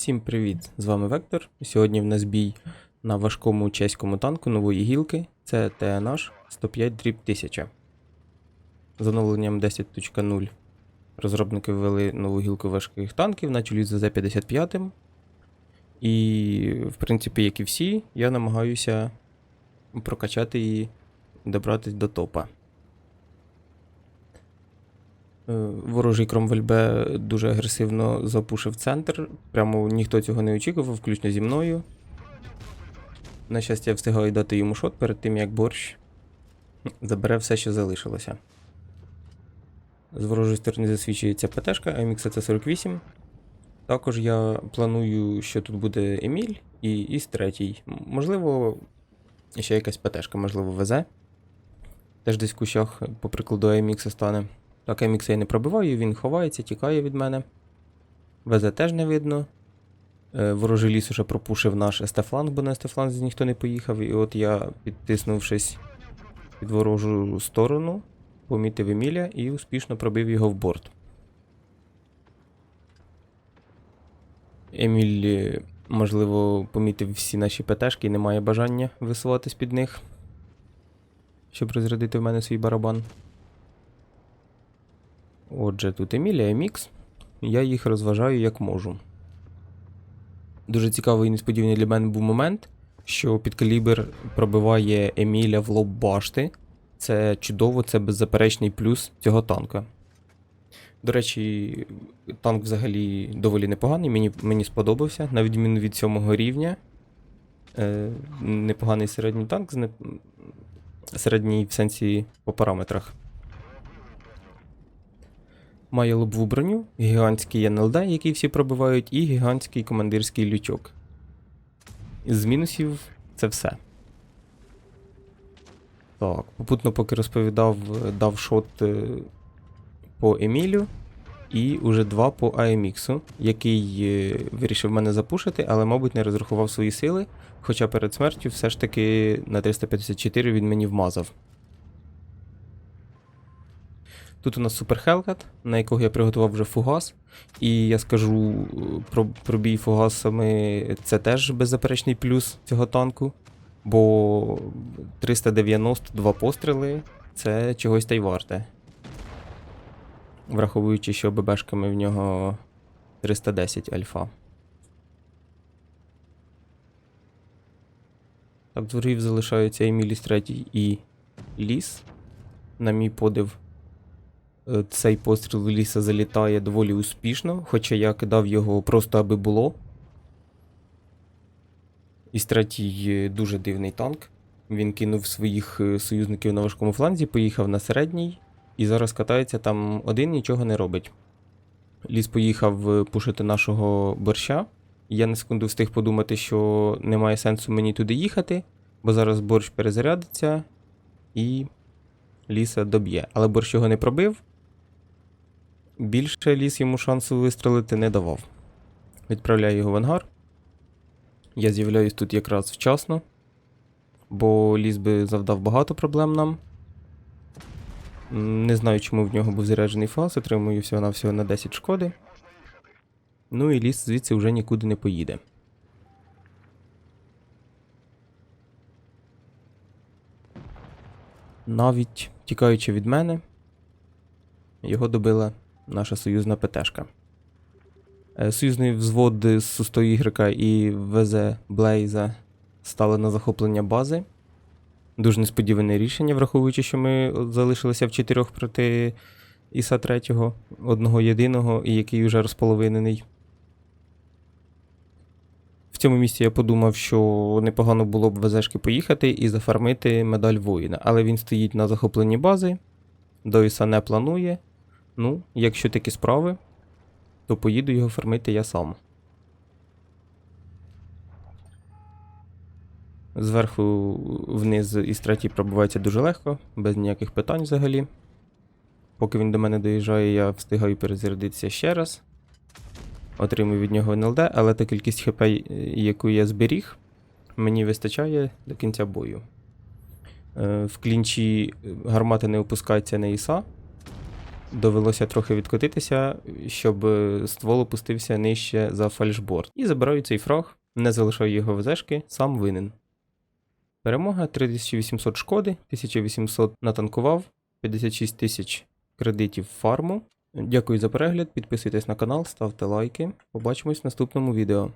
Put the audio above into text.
Всім привіт! З вами Вектор. Сьогодні в нас бій на важкому чеському танку нової гілки. Це TNH 105 дріб 1000. З оновленням 10.0 розробники ввели нову гілку важких танків на чолі з ЗЗ-55. І, в принципі, як і всі, я намагаюся прокачати її добратись до топа. Е, Ворожий Кромвель Б дуже агресивно запушив центр. Прямо ніхто цього не очікував, включно зі мною. На щастя, я встигаю дати йому шот перед тим, як борщ забере все, що залишилося. З ворожої сторони засвідчується ПТшка AMX C48. Також я планую, що тут буде Еміль і Іс третій. Можливо, ще якась ПТшка, можливо, везе. Теж десь в кущах, по прикладу AMX стане. Так, MX я не пробиваю, він ховається, тікає від мене. ВЗ теж не видно. Е, ворожий ліс уже пропушив наш СТ-фланг, бо на СТ-фланг ніхто не поїхав. І от я, підтиснувшись під ворожу сторону, помітив Еміля і успішно пробив його в борт. Еміль, можливо, помітив всі наші ПТшки і не має бажання висуватись під них, щоб розрядити в мене свій барабан. Отже, тут Емілія Мікс. Я їх розважаю як можу. Дуже цікавий і несподіваний для мене був момент, що підкалібр пробиває Еміля в лоб башти. Це чудово, це беззаперечний плюс цього танка. До речі, танк взагалі доволі непоганий, мені, мені сподобався, на відміну від сьомого рівня. Е, непоганий середній танк, не... середній в сенсі по параметрах. Має лобову броню, гігантський НЛД, який всі пробивають, і гігантський командирський лючок. З мінусів це все. Так, попутно, поки розповідав, дав шот е, по Емілю і уже два по AMX, який е, вирішив мене запушити, але, мабуть, не розрахував свої сили. Хоча перед смертю все ж таки на 354 він мені вмазав. Тут у нас Супер Hellcat, на якого я приготував вже фугас. І я скажу про, про бій фугасами це теж беззаперечний плюс цього танку. Бо 392 постріли це чогось та й варте. Враховуючи, що ББшками в нього 310 альфа. Так, з ворогів залишаються Еміліс 3 і Ліс. На мій подив, Цей постріл в ліса залітає доволі успішно, хоча я кидав його просто аби було. І третій е, дуже дивний танк. Він кинув своїх е, союзників на важкому фланзі, поїхав на середній і зараз катається там один, нічого не робить. Ліс поїхав е, пушити нашого борща. Я на секунду встиг подумати, що немає сенсу мені туди їхати, бо зараз борщ перезарядиться і ліса доб'є. Але борщ його не пробив. Більше ліс йому шансу вистрелити не давав. Відправляю його в ангар. Я з'являюсь тут якраз вчасно, бо ліс би завдав багато проблем нам. Не знаю, чому в нього був заряджений фас, отримую всього-навсього на 10 шкоди. Ну і ліс звідси вже нікуди не поїде. Навіть тікаючи від мене, його добила наша союзна ПТшка. Е, Союзний взвод з Ігрека і ВЗ Блейза стали на захоплення бази. Дуже несподіване рішення, враховуючи, що ми залишилися в чотирьох проти Іса третього, одного єдиного, і який вже розполовинений. В цьому місці я подумав, що непогано було б ВЗшки поїхати і зафармити медаль воїна. Але він стоїть на захопленні бази, до Іса не планує. Ну, якщо такі справи, то поїду його фармити я сам. Зверху вниз із третій пробивається дуже легко, без ніяких питань взагалі. Поки він до мене доїжджає, я встигаю перезарядитися ще раз. Отримую від нього НЛД, але та кількість ХП, яку я зберіг, мені вистачає до кінця бою. Е, В клінчі гармата не опускається на ІСа. Довелося трохи відкотитися, щоб е, ствол опустився нижче за фальшборд. І забираю цей фраг, не залишаю його в зешки, сам винен. Перемога 3800 шкоди, 1800 натанкував, 56 тисяч кредитів фарму. Дякую за перегляд, підписуйтесь на канал, ставте лайки. Побачимось в наступному відео.